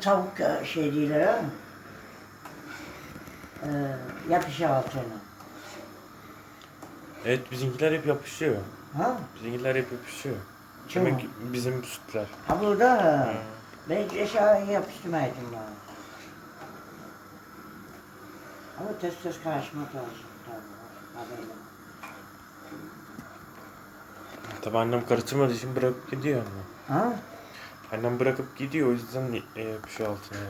tavuk e, şey değiller ha. Ee, yapışıyor altına. Evet bizimkiler hep yapışıyor. Ha? Bizimkiler hep yapışıyor. Kim Demek ki bizim sütler. Ha burada ha. Ben hiç aşağıya yapıştırmaydım bana. Ama tez tez karışmak lazım. Tabii. Haberim. Tabi annem karıştırmadığı için bırakıp gidiyor ama. Ha? Annem bırakıp gidiyor o yüzden e, yapışıyor altına. ya.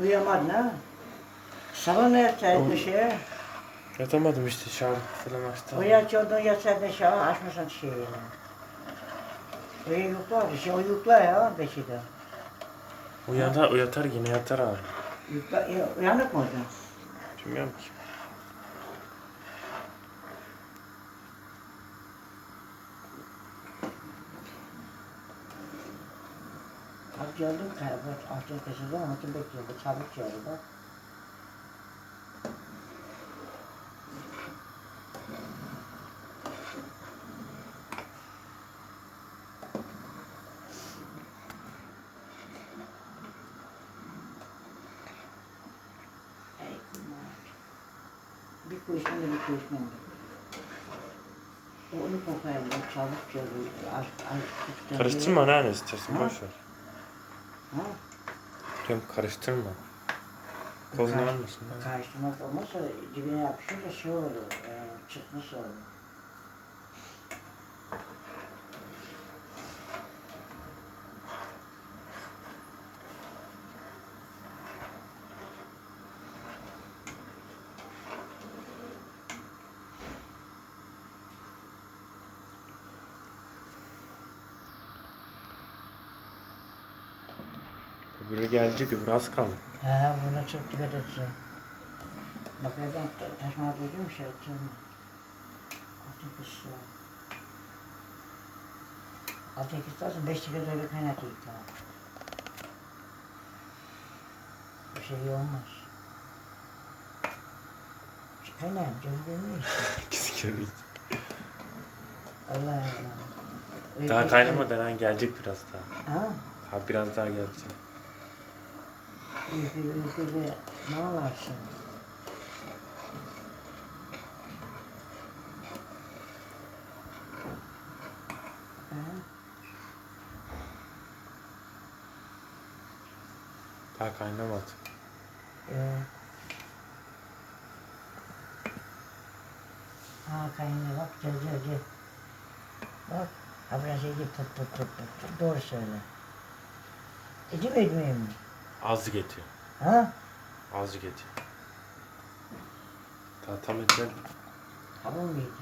Uyuyamadın ha? Sabah ne yataydın şeye? Yatamadım işte şarkı falan açtı. O yatıyordun yatsaydın şeye açmasan şeyi. Öyle yuklar, şey o yuklar ya beşide. O yatar, o yatar yine yatar abi. Uyanık mı oldun? Bilmiyorum ki. Bak gördün mü kaybolmuş altın köşede onun için bekliyor. Bu çabuk geldi bak. Ey kumar. Bir kuşun da bir kuşun da. Onu kokayım çabuk az, Karıştırma anneanne istersen boş ver. Ha? Diyorum karıştırma. Karış- almasın. Karıştırmak olmazsa dibine yapışır da şey olur, e, çıkmış olur. Öbürü gelecek öbürü az kaldı. He, buna çok dikkat edeceğim. Bak evden ta- taşma duydum şey. Altın kışı. Altın kışı lazım, beş dakika öyle kaynatayım tamam. Bir şey olmaz. Kaynayın, canım. İkisi görüyor. Allah Allah. Daha kaynamadan gelecek biraz daha. Ha? Ha biraz daha gelecek. Uykulu uykulu ne olarsın? Ha? Daha kaynamadı. Ee, ha kaynıyor bak gel gel gel. Bak git tut tut tut tut tut. Doğru söyle. Edi mi etmeyeyim mi? Az getiriyor. Ha? Az getiriyor. Daha tam etmedi. Hamur muydu?